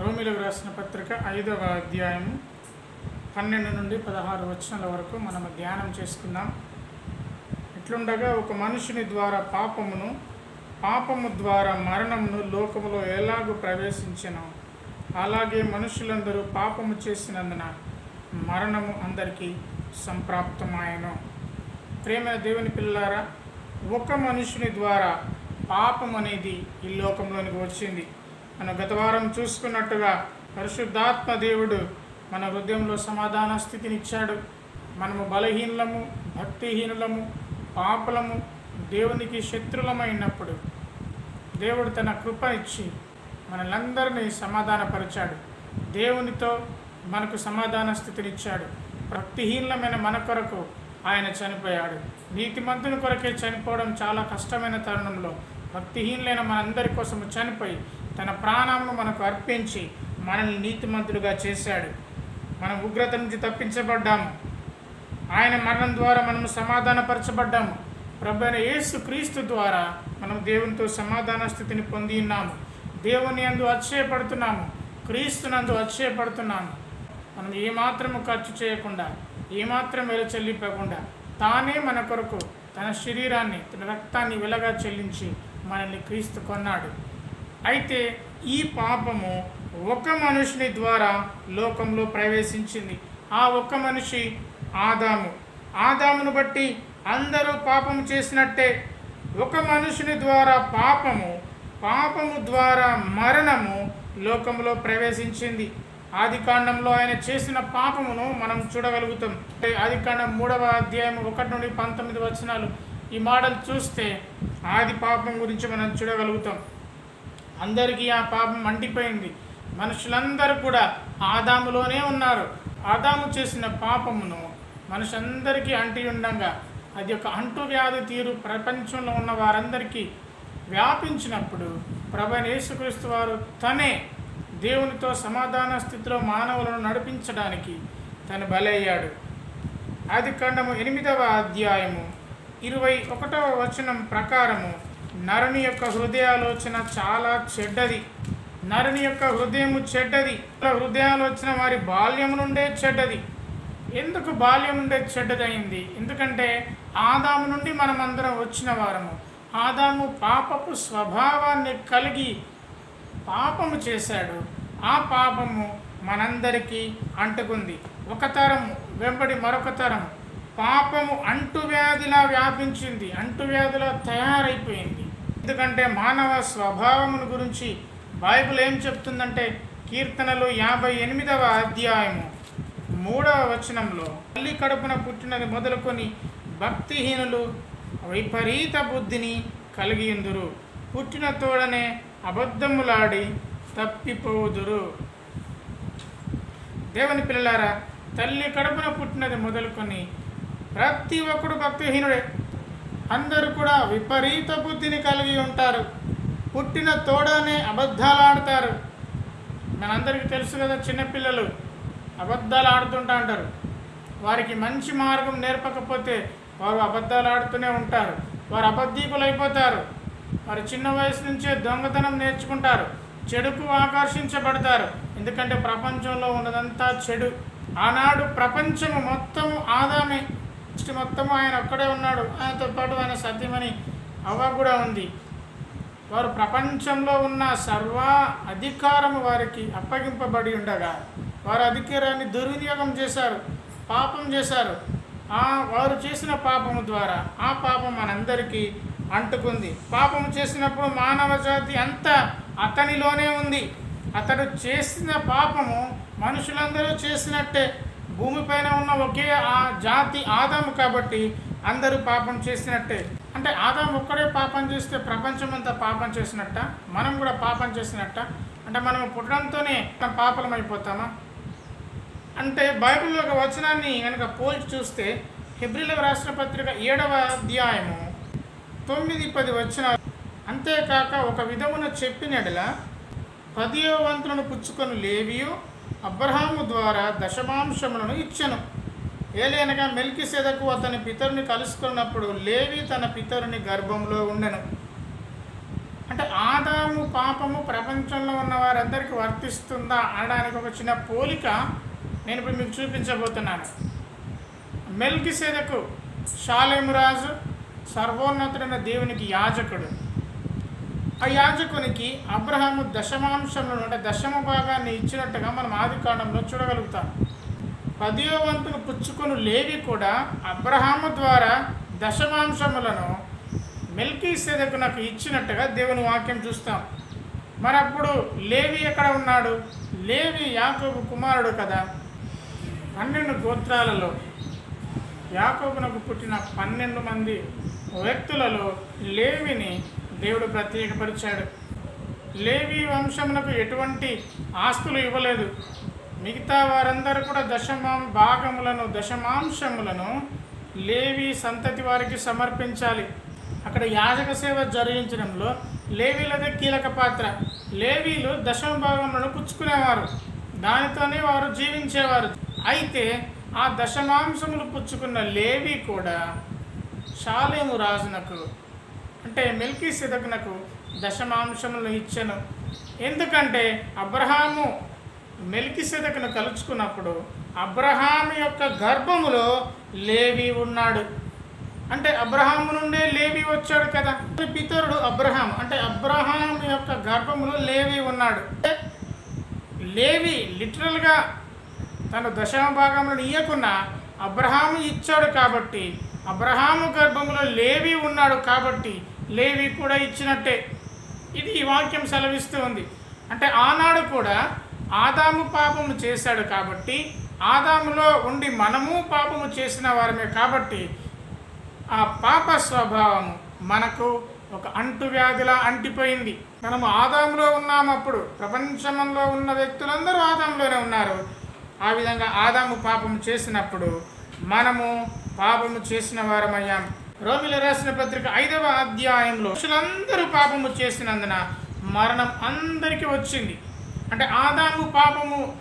రోమిలకు రాసిన పత్రిక ఐదవ అధ్యాయం పన్నెండు నుండి పదహారు వచనాల వరకు మనం ధ్యానం చేసుకుందాం. ఇట్లుండగా ఒక మనుషుని ద్వారా పాపమును పాపము ద్వారా మరణమును లోకములో ఎలాగూ ప్రవేశించను? అలాగే మనుషులందరూ పాపము చేసినందున మరణము అందరికీ సంప్రాప్తమాయను. ప్రేమ దేవుని పిల్లారా ఒక మనుషుని ద్వారా పాపం అనేది ఈ లోకంలోనికి వచ్చింది. మనం గత వారం చూసుకున్నట్టుగా పరిశుద్ధాత్మ దేవుడు మన హృదయంలో సమాధాన స్థితిని ఇచ్చాడు మనము బలహీనలము భక్తిహీనులము పాపలము దేవునికి శత్రులమైనప్పుడు దేవుడు తన కృప ఇచ్చి మనలందరినీ సమాధానపరిచాడు. దేవునితో మనకు సమాధాన స్థితినిచ్చాడు. భక్తిహీనమైన మన కొరకు ఆయన చనిపోయాడు. నీతిమంతుని కొరకే చనిపోవడం చాలా కష్టమైన తరుణంలో భక్తిహీనులైన మనందరి కోసం చనిపోయి తన ప్రాణమును మనకు అర్పించి మనల్ని నీతిమంతులుగా చేశాడు. మనం ఉగ్రత నుంచి తప్పించబడ్డాము. ఆయన మరణం ద్వారా మనము సమాధానపరచబడ్డాము. ప్రభు అయిన యేసు క్రీస్తు ద్వారా మనం దేవునితో సమాధాన స్థితిని పొంది ఉన్నాము. దేవుని అందు అక్షయపడుతున్నాము క్రీస్తునందు అక్షయపడుతున్నాము మనం ఏమాత్రము ఖర్చు చేయకుండా ఏమాత్రం వెల చెల్లింపకుండా తానే మన కొరకు తన శరీరాన్ని తన రక్తాన్ని వెలగా చెల్లించి మనల్ని క్రీస్తు కొన్నాడు. అయితే ఈ పాపము ఒక మనుషుని ద్వారా లోకంలో ప్రవేశించింది. ఆ ఒక్క మనిషి ఆదాము. ఆదామును బట్టి అందరూ పాపము చేసినట్టే ఒక మనుషుని ద్వారా పాపము పాపము ద్వారా మరణము లోకంలో ప్రవేశించింది. ఆది కాండంలో ఆయన చేసిన పాపమును మనం చూడగలుగుతాం. ఆది కాండం మూడవ అధ్యాయం ఒకటి నుండి పంతొమ్మిది వచనాలు. ఈ మోడల్ చూస్తే ఆది పాపం గురించి మనం చూడగలుగుతాం. అందరికీ ఆ పాపం మండిపోయింది. మనుషులందరూ కూడా ఆదాములోనే ఉన్నారు. ఆదాము చేసిన పాపమును మనుషులందరికీ అంటి ఉండగా అది ఒక అంటు వ్యాధి తీరు ప్రపంచంలో ఉన్న వారందరికీ వ్యాపించినప్పుడు ప్రభు యేసుక్రీస్తు వారు తనే దేవునితో సమాధాన స్థితిలో మానవులను నడిపించడానికి తను బలయ్యాడు. ఆది కాండము ఎనిమిదవ అధ్యాయము ఇరవై ఒకటవ వచనం ప్రకారము నరుని యొక్క హృదయాలోచన చాలా చెడ్డది. నరుని యొక్క హృదయము చెడ్డది. హృదయాలోచన వారి బాల్యం నుండే చెడ్డది. ఎందుకు బాల్యం నుండే చెడ్డదైంది ఎందుకంటే ఆదాము నుండి మనమందరం వచ్చిన వారము. ఆదాము పాపపు స్వభావాన్ని కలిగి పాపము చేశాడు. ఆ పాపము మనందరికీ అంటుకుంది. ఒక తరం వెంబడి మరొక తరం పాపము అంటువ్యాధిలా వ్యాపించింది. అంటువ్యాధిలా తయారైపోయింది. ఎందుకంటే మానవ స్వభావమును గురించి బైబిల్ ఏం చెప్తుందంటే కీర్తనలు యాభై ఎనిమిదవ అధ్యాయము మూడవ వచనంలో తల్లి కడుపున పుట్టినది మొదలుకొని భక్తిహీనులు విపరీత బుద్ధిని కలిగి ఉందురు. పుట్టిన తోడనే అబద్ధములాడి తప్పిపోదురు. దేవుని పిల్లలారా తల్లి కడుపున పుట్టినది మొదలుకొని ప్రతి ఒక్కడు భక్తిహీనుడే. అందరూ కూడా విపరీత బుద్ధిని కలిగి ఉంటారు. పుట్టిన తోడనే అబద్ధాలు ఆడతారు. మనందరికీ తెలుసు కదా చిన్నపిల్లలు అబద్ధాలు ఆడుతుంటా అంటారు. వారికి మంచి మార్గం నేర్పకపోతే వారు అబద్ధాలు ఆడుతూనే ఉంటారు. వారు అబద్ధీకులు అయిపోతారు వారు చిన్న వయసు నుంచే దొంగతనం నేర్చుకుంటారు. చెడుకు ఆకర్షించబడతారు. ఎందుకంటే ప్రపంచంలో ఉన్నదంతా చెడు. ఆనాడు ప్రపంచము మొత్తము ఆదామే. సృష్టి మొత్తము ఆయన ఒక్కడే ఉన్నాడు. ఆయనతో పాటు ఆయన సత్యమని అవ్వ కూడా ఉంది. వారు ప్రపంచంలో ఉన్న సర్వ అధికారము వారికి అప్పగింపబడి ఉండగా వారు అధికారాన్ని దుర్వినియోగం చేశారు పాపం చేశారు. ఆ వారు చేసిన పాపము ద్వారా ఆ పాపం మనందరికీ అంటుకుంది. పాపం చేసినప్పుడు మానవ జాతి అంతా అతనిలోనే ఉంది. అతడు చేసిన పాపము మనుషులందరూ చేసినట్టే. భూమిపైన ఉన్న ఒకే ఆ జాతి ఆదాము కాబట్టి అందరూ పాపం చేసినట్టే. అంటే ఆదాం ఒక్కడే పాపం చేస్తే ప్రపంచం అంతా పాపం చేసినట్ట? మనం కూడా పాపం చేసినట్ట? అంటే మనం పుట్టడంతోనే మనం పాపలం అయిపోతామా? అంటే బైబిల్లో ఒక వచనాన్ని కనుక పోల్చి చూస్తే హిబ్రిల రాసిన పత్రిక ఏడవ అధ్యాయము తొమ్మిది పది వచనాలు. అంతేకాక ఒక విధమున చెప్పినడల పదియో వంతులను పుచ్చుకొని లేవియు అబ్రహాము ద్వారా దశమాంశములను ఇచ్చెను. ఏలైనగా మెల్కిసెదకు అతని పితరుని కలుసుకున్నప్పుడు లేవి తన పితరుని గర్భంలో ఉండెను. అంటే ఆదాము పాపము ప్రపంచంలో ఉన్న వారందరికీ వర్తిస్తుందా అనడానికి ఒక చిన్న పోలిక నేను ఇప్పుడు మీకు చూపించబోతున్నాను. మెల్కి సేదకు రాజు సర్వోన్నతుడైన దేవునికి యాజకుడు. ఆ యాజకునికి అబ్రహాము దశమాంశంలో అంటే దశమ భాగాన్ని ఇచ్చినట్టుగా మనం ఆది కాండంలో చూడగలుగుతాం. పదియో వంతును పుచ్చుకొని లేవి కూడా అబ్రహాము ద్వారా దశమాంశములను మెల్కీ సేదకు నాకు ఇచ్చినట్టుగా దేవుని వాక్యం చూస్తాం. మరి అప్పుడు లేవి ఎక్కడ ఉన్నాడు? లేవి యాకోబు కుమారుడు కదా. పన్నెండు గోత్రాలలో యాకోబునకు పుట్టిన పన్నెండు మంది వ్యక్తులలో లేవిని దేవుడు ప్రత్యేకపరిచాడు. లేవి వంశమునకు ఎటువంటి ఆస్తులు ఇవ్వలేదు. మిగతా వారందరూ కూడా దశమా భాగములను దశమాంశములను లేవి సంతతి వారికి సమర్పించాలి. అక్కడ యాజక సేవ జరిగించడంలో లేవీలదే కీలక పాత్ర. లేవీలు దశమ భాగములను పుచ్చుకునేవారు. దానితోనే వారు జీవించేవారు. అయితే ఆ దశమాంశములు పుచ్చుకున్న లేవి కూడా షాలేము రాజునకు అంటే మెల్కీ సిదకునకు దశమాంశములను ఇచ్చెను. ఎందుకంటే అబ్రహాము మెల్కి సిదకును కలుచుకున్నప్పుడు అబ్రహాము యొక్క గర్భములో లేవి ఉన్నాడు. అంటే అబ్రహాము నుండే లేవి వచ్చాడు కదా. పితరుడు అబ్రహాం అంటే అబ్రహాం యొక్క గర్భములో లేవి ఉన్నాడు. అంటే లేవి లిటరల్గా తన దశమ భాగంలో ఇయ్యకున్నా అబ్రహాము ఇచ్చాడు కాబట్టి అబ్రహాము గర్భంలో లేవి ఉన్నాడు కాబట్టి లేవి కూడా ఇచ్చినట్టే. ఇది ఈ వాక్యం సెలవిస్తూ ఉంది. అంటే ఆనాడు కూడా ఆదాము పాపము చేశాడు కాబట్టి ఆదాములో ఉండి మనము పాపము చేసిన వారమే కాబట్టి ఆ పాప స్వభావము మనకు ఒక అంటువ్యాధిలా అంటిపోయింది. మనము ఆదాంలో ఉన్నాము అప్పుడు ప్రపంచంలో ఉన్న వ్యక్తులందరూ ఆదాంలోనే ఉన్నారు. ఆ విధంగా ఆదాము పాపము చేసినప్పుడు మనము పాపము చేసిన వారమయ్యాం. రోమిల రాసిన పత్రిక ఐదవ అధ్యాయంలో మనుషులందరూ పాపము చేసినందున మరణం అందరికీ వచ్చింది. అంటే ఆదాము పాపము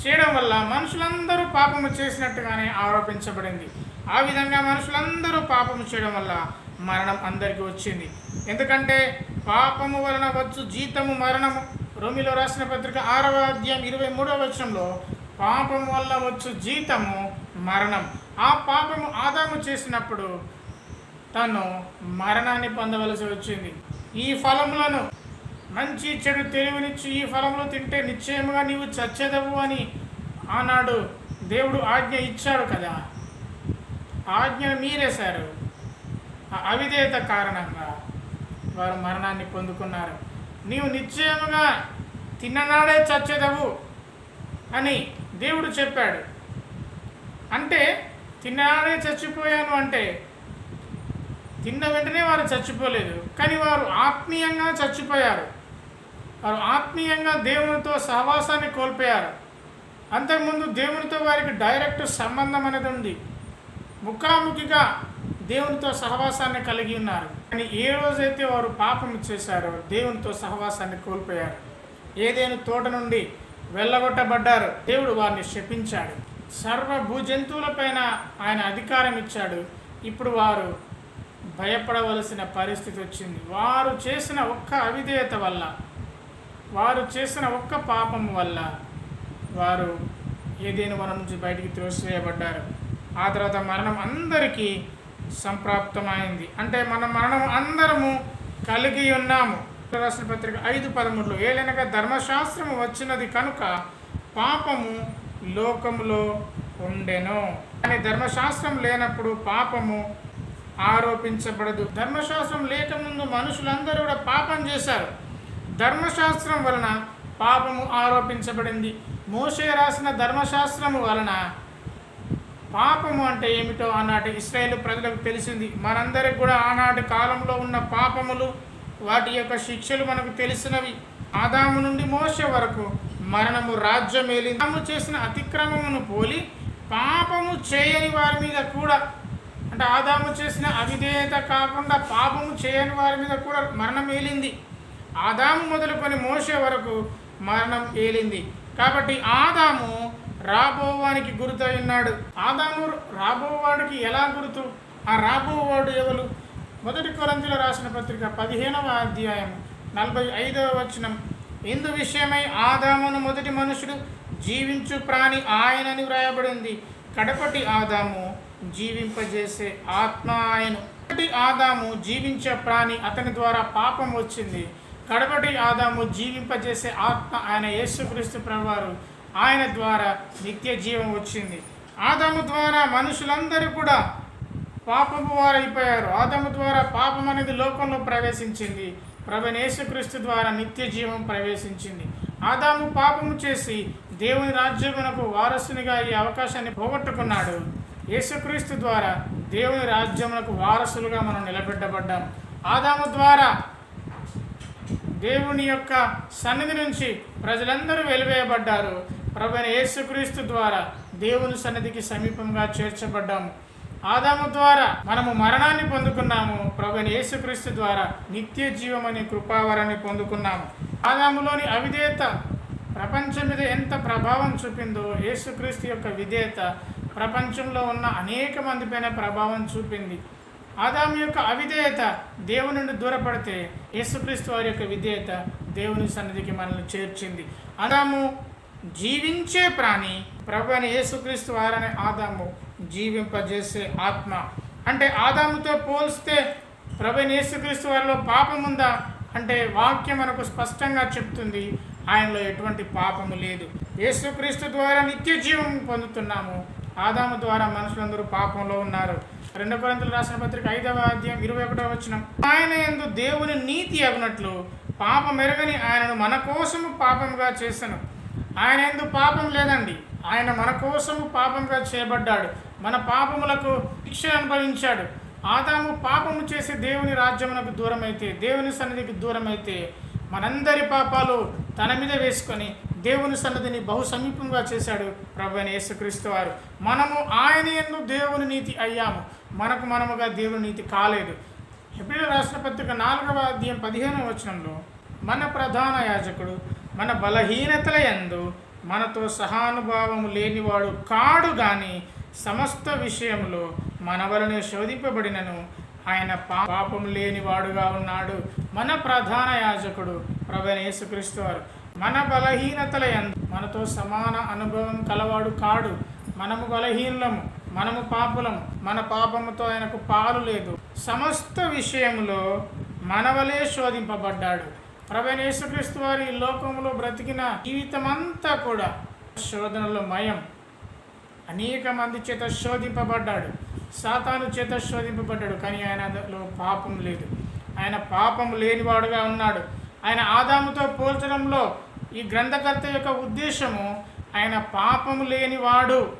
చేయడం వల్ల మనుషులందరూ పాపము చేసినట్టుగానే ఆరోపించబడింది. ఆ విధంగా మనుషులందరూ పాపము చేయడం వల్ల మరణం అందరికీ వచ్చింది. ఎందుకంటే పాపము వలన వచ్చు జీతము మరణము. రోమిలో రాసిన పత్రిక ఆరవ అధ్యాయం ఇరవై మూడవ వచనంలో పాపము వల్ల వచ్చు జీతము మరణం. ఆ పాపము ఆదాము చేసినప్పుడు తను మరణాన్ని పొందవలసి వచ్చింది. ఈ ఫలములను మంచి చెడు తెలివినిచ్చి ఈ ఫలములు తింటే నిశ్చయముగా నీవు చచ్చేదవు అని ఆనాడు దేవుడు ఆజ్ఞ ఇచ్చాడు కదా. ఆజ్ఞను మీరేశారు. ఆ అవిధేయత కారణంగా వారు మరణాన్ని పొందుకున్నారు. నీవు నిశ్చయముగా తిన్ననాడే చచ్చేదవు అని దేవుడు చెప్పాడు. అంటే తిన్ననాడే చచ్చిపోయాను అంటే తిన్న వెంటనే వారు చచ్చిపోలేదు. కానీ వారు ఆత్మీయంగా చచ్చిపోయారు. వారు ఆత్మీయంగా దేవునితో సహవాసాన్ని కోల్పోయారు. అంతకుముందు దేవునితో వారికి డైరెక్ట్ సంబంధం అనేది ఉంది. ముఖాముఖిగా దేవునితో సహవాసాన్ని కలిగి ఉన్నారు. కానీ ఏ రోజైతే వారు పాపం చేశారో దేవునితో సహవాసాన్ని కోల్పోయారు. ఏదైనా తోట నుండి వెళ్ళగొట్టబడ్డారు దేవుడు వారిని శపించాడు. సర్వ భూజంతువులపైన ఆయన అధికారం ఇచ్చాడు. ఇప్పుడు వారు భయపడవలసిన పరిస్థితి వచ్చింది. వారు చేసిన ఒక్క అవిధేయత వల్ల వారు చేసిన ఒక్క పాపం వల్ల వారు ఏదేను వనం నుంచి బయటికి త్రోసివేయబడ్డారు ఆ తర్వాత మరణం అందరికీ సంప్రాప్తమైంది. అంటే మన మరణం అందరము కలిగి ఉన్నాము. రాష్ట్ర పత్రిక ఐదు పదమూడులో ఏలైనగా ధర్మశాస్త్రము వచ్చినది కనుక పాపము లోకములో ఉండెను. కానీ ధర్మశాస్త్రం లేనప్పుడు పాపము ఆరోపించబడదు. ధర్మశాస్త్రం లేకముందు మనుషులందరూ కూడా పాపం చేశారు. ధర్మశాస్త్రం వలన పాపము ఆరోపించబడింది. మోసే రాసిన ధర్మశాస్త్రము వలన పాపము అంటే ఏమిటో ఆనాటి ఇస్రాయేల్ ప్రజలకు తెలిసింది. మనందరికి కూడా ఆనాటి కాలంలో ఉన్న పాపములు వాటి యొక్క శిక్షలు మనకు తెలిసినవి. ఆదాము నుండి మోస వరకు మరణము రాజ్యమేలి తాము చేసిన అతిక్రమమును పోలి పాపము చేయని వారి మీద కూడా అంటే ఆదాము చేసిన అవిధేయత కాకుండా పాపము చేయని వారి మీద కూడా మరణం ఏలింది. ఆదాము మొదలుకొని మోసే వరకు మరణం ఏలింది. కాబట్టి ఆదాము రాబోవానికి గుర్తై ఉన్నాడు. ఆదాము రాబోవాడికి ఎలా గుర్తు? ఆ రాబోవాడు ఎవరు? మొదటి కొరంతిలో రాసిన పత్రిక పదిహేనవ అధ్యాయం నలభై ఐదవ వచనం. ఇందు విషయమై ఆదామును మొదటి మనుషుడు జీవించు ప్రాణి ఆయనని వ్రాయబడింది. కడపటి ఆదాము జీవింపజేసే ఆత్మ ఆయన. కడపటి ఆదాము జీవించే ప్రాణి అతని ద్వారా పాపం వచ్చింది. కడపటి ఆదాము జీవింపజేసే ఆత్మ ఆయన యేసుక్రీస్తు ప్రభువారు ఆయన ద్వారా నిత్య జీవం వచ్చింది. ఆదాము ద్వారా మనుషులందరూ కూడా పాపము వారైపోయారు. ఆదము ద్వారా పాపం అనేది లోకంలో ప్రవేశించింది. ప్రభు యేసుక్రీస్తు ద్వారా నిత్య జీవం ప్రవేశించింది. ఆదాము పాపము చేసి దేవుని రాజ్యమునకు వారసునిగా ఈ అవకాశాన్ని పోగొట్టుకున్నాడు. యేసుక్రీస్తు ద్వారా దేవుని రాజ్యమునకు వారసులుగా మనం నిలబెట్టబడ్డాం. ఆదాము ద్వారా దేవుని యొక్క సన్నిధి నుంచి ప్రజలందరూ వెలివేయబడ్డారు. ప్రభుని యేసుక్రీస్తు ద్వారా దేవుని సన్నిధికి సమీపంగా చేర్చబడ్డాము ఆదాము ద్వారా మనము మరణాన్ని పొందుకున్నాము. ప్రభుని యేసుక్రీస్తు ద్వారా నిత్య జీవమని కృపావరాన్ని పొందుకున్నాము. ఆదాములోని అవిధేయత ప్రపంచం మీద ఎంత ప్రభావం చూపిందో యేసుక్రీస్తు యొక్క విధేయత ప్రపంచంలో ఉన్న అనేక మంది పైన ప్రభావం చూపింది. ఆదాము యొక్క అవిధేయత దేవుని నుండి దూరపడితే యేసుక్రీస్తు వారి యొక్క విధేయత దేవుని సన్నిధికి మనల్ని చేర్చింది. ఆదాము జీవించే ప్రాణి ప్రభు అని యేసుక్రీస్తు వారనే ఆదాము జీవింపజేసే ఆత్మ. అంటే ఆదాముతో పోల్స్తే ప్రభు యేసుక్రీస్తు వారిలో పాపం ఉందా? అంటే వాక్యం మనకు స్పష్టంగా చెప్తుంది ఆయనలో ఎటువంటి పాపము లేదు. యేసుక్రీస్తు ద్వారా నిత్య జీవం పొందుతున్నాము. ఆదాము ద్వారా మనుషులందరూ పాపంలో ఉన్నారు. రెండు కొరింతలు రాసిన పత్రిక ఐదవ అధ్యాయం ఇరవై ఒకటో వచ్చిన ఆయన ఎందు దేవుని నీతి అగునట్లు పాపం మెరుగని ఆయనను మన కోసము పాపముగా చేశాను ఆయన ఎందు పాపం లేదండి. ఆయన మన కోసము పాపంగా చేయబడ్డాడు. మన పాపములకు శిక్ష అనుభవించాడు. ఆదాము పాపము చేసి దేవుని రాజ్యమునకు దూరమైతే దేవుని సన్నిధికి దూరమైతే మనందరి పాపాలు తన మీద వేసుకొని దేవుని సన్నదిని బహు సమీపంగా చేశాడు ప్రభు యేసుక్రీస్తు వారు. మనము ఆయన ఎందు దేవుని నీతి అయ్యాము. మనకు మనముగా దేవుని నీతి కాలేదు. ఎప్పుడు రాష్ట్ర పత్రిక నాలుగవ అధ్యాయం పదిహేనవ వచనంలో మన ప్రధాన యాజకుడు మన బలహీనతల యందు మనతో సహానుభావము లేనివాడు కాడు కానీ సమస్త విషయంలో మన వలనే శోధింపబడినను ఆయన పాపం పాపం లేనివాడుగా ఉన్నాడు. మన ప్రధాన యాజకుడు ప్రవణ యేసుక్రీస్తు వారు. మన బలహీనతల మనతో సమాన అనుభవం కలవాడు కాడు. మనము బలహీనము మనము పాపులము మన పాపముతో ఆయనకు పాలు లేదు. సమస్త విషయంలో మనవలే శోధింపబడ్డాడు. ప్రవణ యేసుక్రీస్తు వారి లోకంలో బ్రతికిన జీవితమంతా కూడా శోధనలో మయం. అనేక మంది చేత శోధింపబడ్డాడు. సాతాను చేత శోధింపబడ్డాడు కానీ ఆయనలో పాపం లేదు. ఆయన పాపం లేనివాడుగా ఉన్నాడు. ఆయన ఆదాముతో పోల్చడంలో ఈ గ్రంథకర్త యొక్క ఉద్దేశము ఆయన పాపం లేనివాడు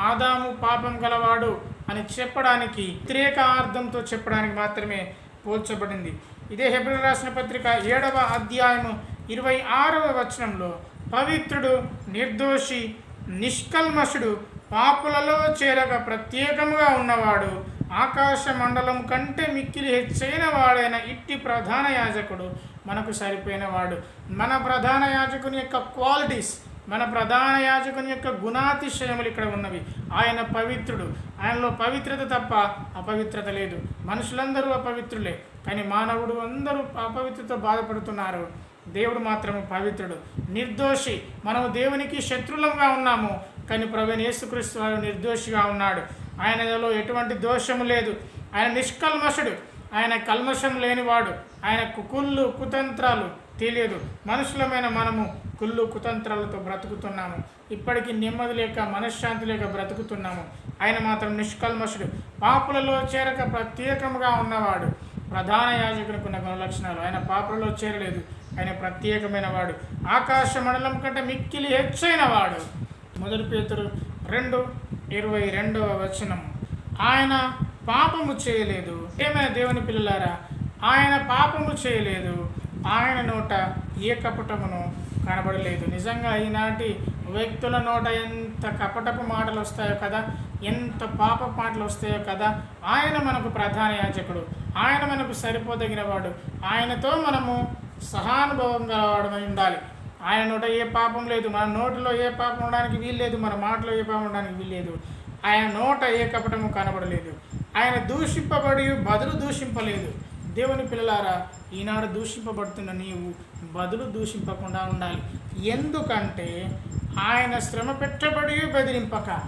ఆదాము పాపం గలవాడు అని చెప్పడానికి వ్యతిరేక అర్థంతో చెప్పడానికి మాత్రమే పోల్చబడింది. ఇదే హెబ్రి రాసిన పత్రిక ఏడవ అధ్యాయము ఇరవై ఆరవ వచనంలో పవిత్రుడు నిర్దోషి నిష్కల్మషుడు పాపులలో చేరక ప్రత్యేకముగా ఉన్నవాడు ఆకాశ మండలం కంటే మిక్కిలి హెచ్చైన వాడైన ఇట్టి ప్రధాన యాజకుడు మనకు సరిపోయినవాడు మన ప్రధాన యాజకుని యొక్క క్వాలిటీస్ మన ప్రధాన యాజకుని యొక్క గుణాతిశయములు ఇక్కడ ఉన్నవి. ఆయన పవిత్రుడు. ఆయనలో పవిత్రత తప్ప అపవిత్రత లేదు. మనుషులందరూ అపవిత్రులే. కానీ మానవుడు అందరూ అపవిత్రతో బాధపడుతున్నారు. దేవుడు మాత్రము పవిత్రుడు. నిర్దోషి. మనము దేవునికి శత్రులంగా ఉన్నాము. కానీ ప్రవీణ్ యేసుక్రీస్తు వారు నిర్దోషిగా ఉన్నాడు. ఆయనలో ఎటువంటి దోషము లేదు. ఆయన నిష్కల్మషుడు. ఆయన కల్మషం లేనివాడు. ఆయన కుళ్ళు కుతంత్రాలు తెలియదు. మనుషులమైన మనము కుళ్ళు కుతంత్రాలతో బ్రతుకుతున్నాము. ఇప్పటికీ నెమ్మది లేక మనశ్శాంతి లేక బ్రతుకుతున్నాము. ఆయన మాత్రం నిష్కల్మషుడు. పాపులలో చేరక ప్రత్యేకముగా ఉన్నవాడు. ప్రధాన యాజకునికి ఉన్న గుణలక్షణాలు. ఆయన పాపలలో చేరలేదు. ఆయన ప్రత్యేకమైన వాడు ఆకాశ మండలం కంటే మిక్కిలి హెచ్చైన వాడు మొదటి పేతురు రెండు ఇరవై రెండవ వచనము ఆయన పాపము చేయలేదు. ఏమైనా దేవుని పిల్లలారా? ఆయన పాపము చేయలేదు. ఆయన నోట ఏ కపటమును కనబడలేదు. నిజంగా ఈనాటి వ్యక్తుల నోట ఎంత కపటపు మాటలు వస్తాయో కదా ఎంత పాప మాటలు వస్తాయో కదా ఆయన మనకు ప్రధాన యాజకుడు. ఆయన మనకు సరిపోదగినవాడు. ఆయనతో మనము సహానుభవం గలవాడమై ఉండాలి. ఆయన నోట ఏ పాపం లేదు. మన నోటిలో ఏ పాపం ఉండడానికి వీల్లేదు మన మాటలో ఏ పాపం ఉండడానికి వీల్లేదు ఆయన నోట ఏ కపటము కనబడలేదు. ఆయన దూషింపబడి బదులు దూషింపలేదు. దేవుని పిల్లలారా ఈనాడు దూషింపబడుతున్న నీవు బదులు దూషింపకుండా ఉండాలి. ఎందుకంటే ఆయన శ్రమ పెట్టబడి బెదిరింపక.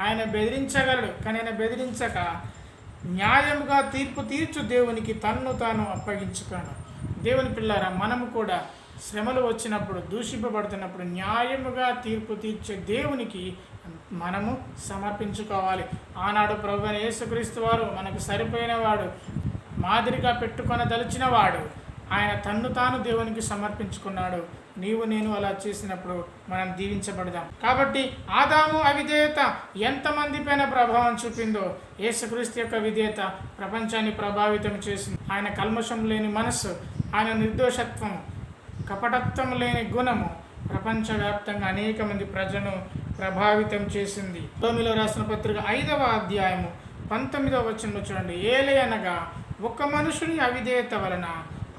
ఆయన బెదిరించగలడు కానీ ఆయన బెదిరించక న్యాయముగా తీర్పు తీర్చు దేవునికి తన్ను తాను అప్పగించుకోను దేవుని పిల్లారా మనము కూడా శ్రమలు వచ్చినప్పుడు దూషింపబడుతున్నప్పుడు న్యాయముగా తీర్పు తీర్చే దేవునికి మనము సమర్పించుకోవాలి. ఆనాడు ప్రభు యేసుక్రీస్తు వారు మనకు సరిపోయిన వాడు మాదిరిగా పెట్టుకొనదలిచినవాడు ఆయన తన్ను తాను దేవునికి సమర్పించుకున్నాడు. నీవు నేను అలా చేసినప్పుడు మనం దీవించబడదాం. కాబట్టి ఆదాము అవిధేయత ఎంతమంది పైన ప్రభావం చూపిందో యేసుక్రీస్తు యొక్క విధేయత ప్రపంచాన్ని ప్రభావితం చేసింది. ఆయన కల్మషం లేని మనస్సు ఆయన నిర్దోషత్వం కపటత్వం లేని గుణము ప్రపంచవ్యాప్తంగా అనేక మంది ప్రజలను ప్రభావితం చేసింది. తొమ్మిదిలో రాసిన పత్రిక ఐదవ అధ్యాయము పంతొమ్మిదవ వచనంలో చూడండి. ఏలే అనగా ఒక మనుషుని అవిధేయత వలన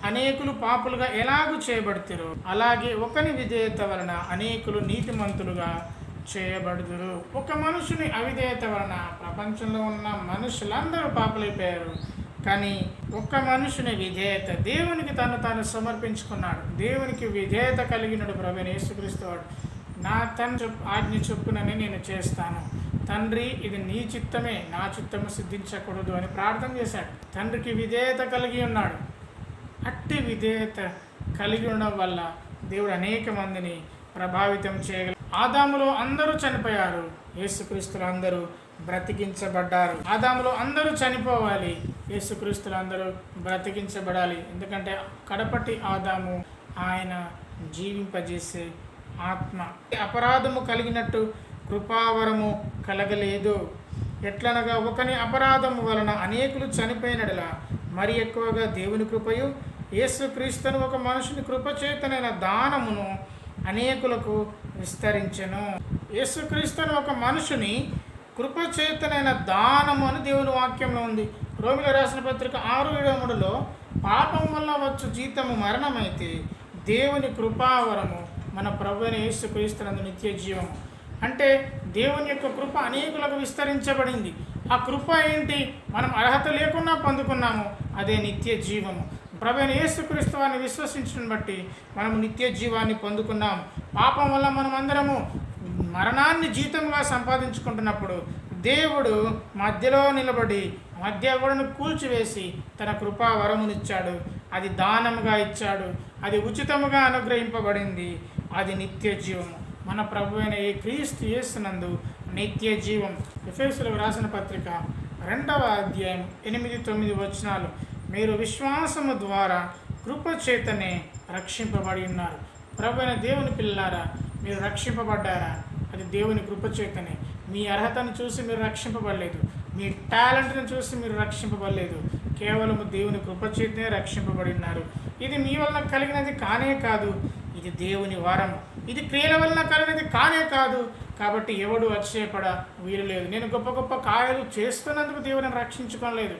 అనేకులు పాపులుగా ఎలాగూ చేయబడుతురు? అలాగే ఒకని విధేయత వలన అనేకులు నీతిమంతులుగా చేయబడుదురు. ఒక మనుషుని అవిధేయత వలన ప్రపంచంలో ఉన్న మనుషులందరూ పాపులైపోయారు. కానీ ఒక్క మనుషుని విధేయత దేవునికి తను తాను సమర్పించుకున్నాడు. దేవునికి విధేయత కలిగినడు ప్రభు యేసుక్రీస్తు వాడు. నా తన చొప్ ఆజ్ఞ చొప్పునని నేను చేస్తాను. తండ్రి ఇది నీ చిత్తమే నా చిత్తము సిద్ధించకూడదు అని ప్రార్థన చేశాడు. తండ్రికి విధేయత కలిగి ఉన్నాడు. అట్టి విధేయత కలిగి ఉండడం వల్ల దేవుడు అనేక మందిని ప్రభావితం చేయగల ఆదాములో అందరూ చనిపోయారు. యేసుక్రీస్తులు అందరూ బ్రతికించబడ్డారు. ఆదాములో అందరూ చనిపోవాలి. యేసుక్రీస్తులు అందరూ బ్రతికించబడాలి. ఎందుకంటే కడపటి ఆదాము ఆయన జీవింపజేసే ఆత్మ. అపరాధము కలిగినట్టు కృపావరము కలగలేదు. ఎట్లనగా ఒకని అపరాధము వలన అనేకులు చనిపోయినడలా మరి ఎక్కువగా దేవుని కృపయు యేసుక్రీస్తును ఒక మనుషుని కృపచేతనైన దానమును అనేకులకు విస్తరించెను. యేసుక్రీస్తును ఒక మనుషుని కృపచేతనైన దానము అని దేవుని వాక్యంలో ఉంది. రోమిల రాసిన పత్రిక ఆరు ఏడవ మూడులో పాపం వల్ల వచ్చు జీతము మరణమైతే దేవుని కృపావరము మన ప్రభు అయిన యేసుక్రీస్తునందు నిత్య జీవము. అంటే దేవుని యొక్క కృప అనేకులకు విస్తరించబడింది. ఆ కృప ఏంటి? మనం అర్హత లేకుండా పొందుకున్నాము అదే నిత్య జీవము. ప్రభు యేసుక్రీస్తు వారిని విశ్వసించడం బట్టి మనము నిత్య జీవాన్ని పొందుకున్నాము. పాపం వల్ల మనం అందరము మరణాన్ని జీతంగా సంపాదించుకుంటున్నప్పుడు దేవుడు మధ్యలో నిలబడి మధ్యగుడను కూల్చివేసి తన కృపా వరమునిచ్చాడు అది దానముగా ఇచ్చాడు. అది ఉచితముగా అనుగ్రహింపబడింది. అది నిత్య జీవము మన ప్రభు అయిన ఏ క్రీస్తు చేస్తున్నందు నిత్య జీవం. ఎఫ్ఎస్లకు రాసిన పత్రిక రెండవ అధ్యాయం ఎనిమిది తొమ్మిది వచనాలు. మీరు విశ్వాసము ద్వారా కృప చేతనే రక్షింపబడి ఉన్నారు. ప్రభు అయిన దేవుని పిల్లారా మీరు రక్షింపబడ్డారా అది దేవుని కృపచేతనే మీ అర్హతను చూసి మీరు రక్షింపబడలేదు. మీ టాలెంట్ని చూసి మీరు రక్షింపబడలేదు. కేవలం దేవుని కృపచేతనే రక్షింపబడినారు రక్షింపబడి ఉన్నారు. ఇది మీ వలన కలిగినది కానే కాదు. ఇది దేవుని వరం. ఇది క్రియల వలన కలిగినది కానే కాదు. కాబట్టి ఎవడు అతిశయపడ వీలు లేదు. నేను గొప్ప గొప్ప కార్యాలు చేస్తున్నందుకు దేవుని రక్షించుకోలేదు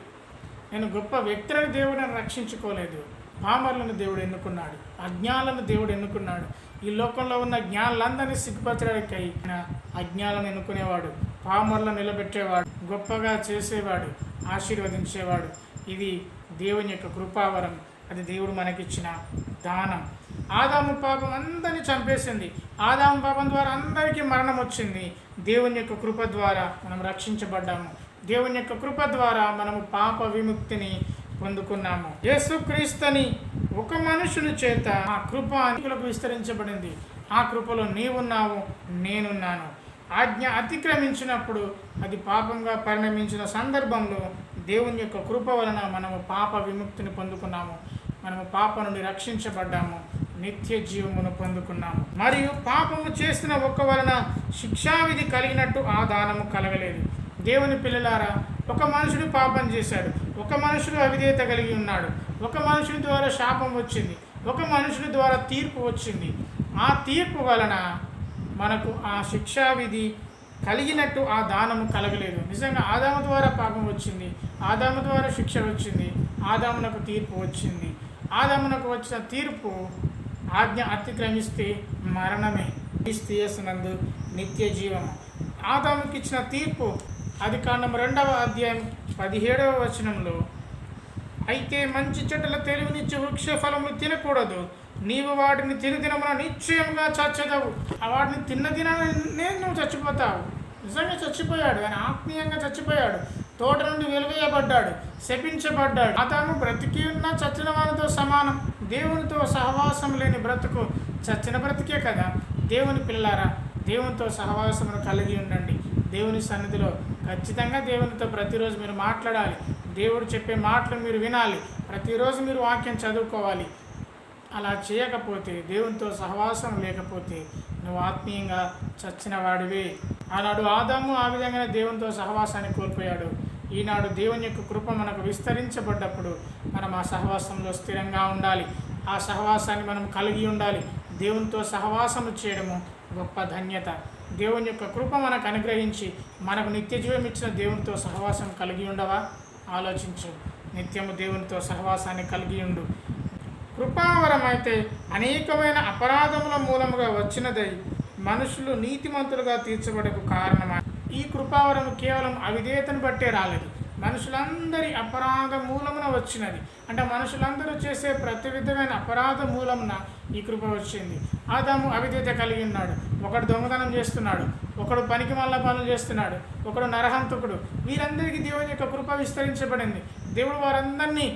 నేను గొప్ప వ్యక్తులను దేవుడిని రక్షించుకోలేదు. పామర్లను దేవుడు ఎన్నుకున్నాడు. అజ్ఞాలను దేవుడు ఎన్నుకున్నాడు. ఈ లోకంలో ఉన్న జ్ఞానులందరినీ సిగ్గుపరచడానికి ఆయన అజ్ఞాలను ఎన్నుకునేవాడు పామర్లను నిలబెట్టేవాడు గొప్పగా చేసేవాడు ఆశీర్వదించేవాడు. ఇది దేవుని యొక్క కృపావరం. అది దేవుడు మనకిచ్చిన దానం. ఆదాము పాపం అందరినీ చంపేసింది. ఆదాము పాపం ద్వారా అందరికీ మరణం వచ్చింది. దేవుని యొక్క కృప ద్వారా మనం రక్షించబడ్డాము. దేవుని యొక్క కృప ద్వారా మనము పాప విముక్తిని పొందుకున్నాము. యేసుక్రీస్తుని ఒక మనుషుని చేత ఆ కృప అనేకులకు విస్తరించబడింది. ఆ కృపలో నీవున్నావు నేనున్నాను. ఆజ్ఞ అతిక్రమించినప్పుడు అది పాపంగా పరిణమించిన సందర్భంలో దేవుని యొక్క కృప వలన మనము పాప విముక్తిని పొందుకున్నాము. మనము పాప నుండి రక్షించబడ్డాము. నిత్య జీవమును పొందుకున్నాము. మరియు పాపము చేసిన ఒక్క వలన శిక్షావిధి కలిగినట్టు ఆ దానము కలగలేదు. దేవుని పిల్లలారా ఒక మనుషుడు పాపం చేశాడు. ఒక మనుషుడు అవిధేయత కలిగి ఉన్నాడు. ఒక మనుషుని ద్వారా శాపం వచ్చింది. ఒక మనుషుని ద్వారా తీర్పు వచ్చింది. ఆ తీర్పు వలన మనకు ఆ శిక్షావిధి కలిగినట్టు ఆ దానము కలగలేదు. నిజంగా ఆదాము ద్వారా పాపం వచ్చింది. ఆదాము ద్వారా శిక్ష వచ్చింది. ఆదామునకు తీర్పు వచ్చింది. ఆదామునకు వచ్చిన తీర్పు ఆజ్ఞ అతిక్రమిస్తే మరణమే. క్రీస్తునందు నిత్య జీవము. ఆదాముకి ఇచ్చిన తీర్పు అది కాండం రెండవ అధ్యాయం పదిహేడవ వచనంలో అయితే మంచి చెట్టుల తెలివినిచ్చే వృక్ష ఫలములు తినకూడదు. నీవు వాటిని తిని దినమున నిశ్చయంగా చచ్చదవు. ఆ వాటిని తిన్న దినానే నువ్వు చచ్చిపోతావు. నిజంగా చచ్చిపోయాడు. ఆయన ఆత్మీయంగా చచ్చిపోయాడు. తోట నుండి వెలువేయబడ్డాడు. శపించబడ్డాడు. అతను బ్రతికి ఉన్న చచ్చిన వారితో సమానం. దేవునితో సహవాసం లేని బ్రతుకు చచ్చిన బ్రతికే కదా. దేవుని పిల్లారా దేవునితో సహవాసమును కలిగి ఉండండి. దేవుని సన్నిధిలో ఖచ్చితంగా దేవునితో ప్రతిరోజు మీరు మాట్లాడాలి. దేవుడు చెప్పే మాటలు మీరు వినాలి. ప్రతిరోజు మీరు వాక్యం చదువుకోవాలి. అలా చేయకపోతే దేవునితో సహవాసం లేకపోతే నువ్వు ఆత్మీయంగా చచ్చిన వాడివే ఆనాడు ఆదాము ఆ విధంగానే దేవునితో సహవాసాన్ని కోల్పోయాడు. ఈనాడు దేవుని యొక్క కృప మనకు విస్తరించబడ్డప్పుడు మనం ఆ సహవాసంలో స్థిరంగా ఉండాలి. ఆ సహవాసాన్ని మనం కలిగి ఉండాలి. దేవునితో సహవాసము చేయడము గొప్ప ధన్యత. దేవుని యొక్క కృప మనకు అనుగ్రహించి మనకు నిత్య జీవం ఇచ్చిన దేవునితో సహవాసం కలిగి ఉండవా? ఆలోచించు. నిత్యము దేవునితో సహవాసాన్ని కలిగి ఉండు. కృపావరం అయితే అనేకమైన అపరాధముల మూలముగా వచ్చినదై మనుషులు నీతిమంతులుగా తీర్చబడకు కారణమా? ఈ కృపావరం కేవలం అవిధేయతను బట్టే రాలేదు. మనుషులందరి అపరాధ మూలమున వచ్చినది. అంటే మనుషులందరూ చేసే ప్రతి విధమైన అపరాధ మూలమున ఈ కృప వచ్చింది. ఆదాము అవిధేత కలిగి ఉన్నాడు. ఒకడు దొంగతనం చేస్తున్నాడు ఒకడు పనికి మల్ల పనులు చేస్తున్నాడు ఒకడు నరహంతకుడు. వీరందరికీ దేవుని యొక్క కృప విస్తరించబడింది. దేవుడు వారందరినీ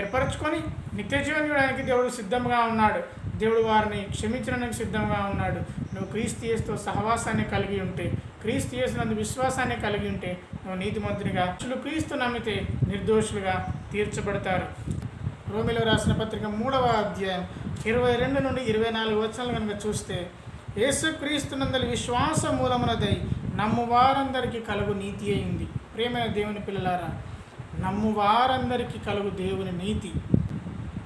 ఏర్పరచుకొని నిత్య చేయడానికి ఇవ్వడానికి దేవుడు సిద్ధంగా ఉన్నాడు. దేవుడు వారిని క్షమించడానికి సిద్ధంగా ఉన్నాడు. నువ్వు క్రీస్తు యేసుతో సహవాసాన్ని కలిగి ఉంటే క్రీస్తు యేసునందు విశ్వాసాన్ని కలిగి ఉంటే నువ్వు నీతిమంతునిగా మనుషులు క్రీస్తు నమ్మితే నిర్దోషులుగా తీర్చబడతారు. రోమిలో రాసిన పత్రిక మూడవ అధ్యాయం ఇరవై రెండు నుండి ఇరవై నాలుగు వచనాలు కనుక చూస్తే యేసుక్రీస్తునందలి విశ్వాస మూలమునదై నమ్మువారందరికీ కలుగు నీతి అయింది. ప్రేమైన దేవుని పిల్లలారా నమ్మువారందరికీ కలుగు దేవుని నీతి.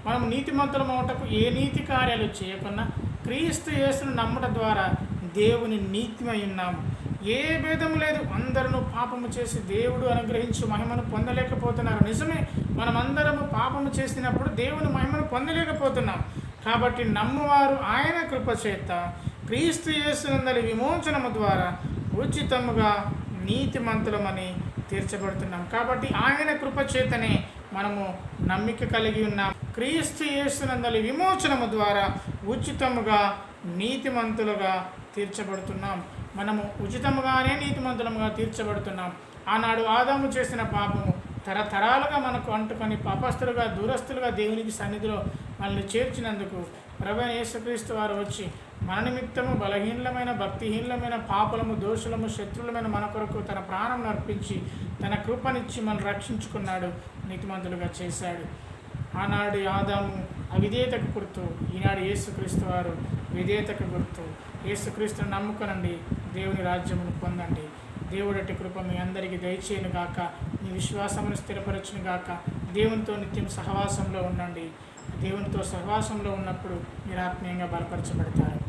మనం నీతిమంతులం అవటకు ఏ నీతి కార్యాలు చేయకుండా క్రీస్తు యేసును నమ్మటం ద్వారా దేవుని నీతిమై ఉన్నాము. ఏ భేదం లేదు. అందరూ పాపము చేసి దేవుడు అనుగ్రహించి మహిమను పొందలేకపోతున్నారు. నిజమే మనమందరము పాపము చేసినప్పుడు దేవుని మహిమను పొందలేకపోతున్నాం. కాబట్టి నమ్మువారు ఆయన కృప చేత క్రీస్తు యేసునందలి విమోచనము ద్వారా ఉచితముగా నీతిమంతులమని తీర్చబడుతున్నాం. కాబట్టి ఆయన కృపచేతనే మనము నమ్మిక కలిగి ఉన్నాం. క్రీస్తు యేసునందలి విమోచనము ద్వారా ఉచితముగా నీతిమంతులుగా తీర్చబడుతున్నాం. మనము ఉచితముగానే నీతిమంతులముగా తీర్చబడుతున్నాం. ఆనాడు ఆదాము చేసిన పాపము తరతరాలుగా మనకు అంటుకొని పాపస్తులుగా దూరస్తులుగా దేవునికి సన్నిధిలో మనల్ని చేర్చినందుకు ప్రభు యేసుక్రీస్తు వారు వచ్చి మన నిమిత్తము బలహీనమైన భక్తిహీనమైన పాపలము దోషులము శత్రులమైన మన కొరకు తన ప్రాణం అర్పించి తన కృపనిచ్చి మనం రక్షించుకున్నాడు నీతిమంతులుగా చేశాడు. ఆనాడు ఆదాము అవిధేయతకు గుర్తు ఈనాడు యేసుక్రీస్తు వారు విధేయతకు గుర్తు. యేసుక్రీస్తును నమ్ముకొనండి దేవుని రాజ్యమును పొందండి. దేవుడటి కృప మీ అందరికీ దయచేయను గాక మీ విశ్వాసమును స్థిరపరచును గాక. దేవునితో నిత్యం సహవాసంలో ఉండండి. దేవునితో సహవాసంలో ఉన్నప్పుడు మీరు ఆత్మీయంగా బలపరచబడతారు.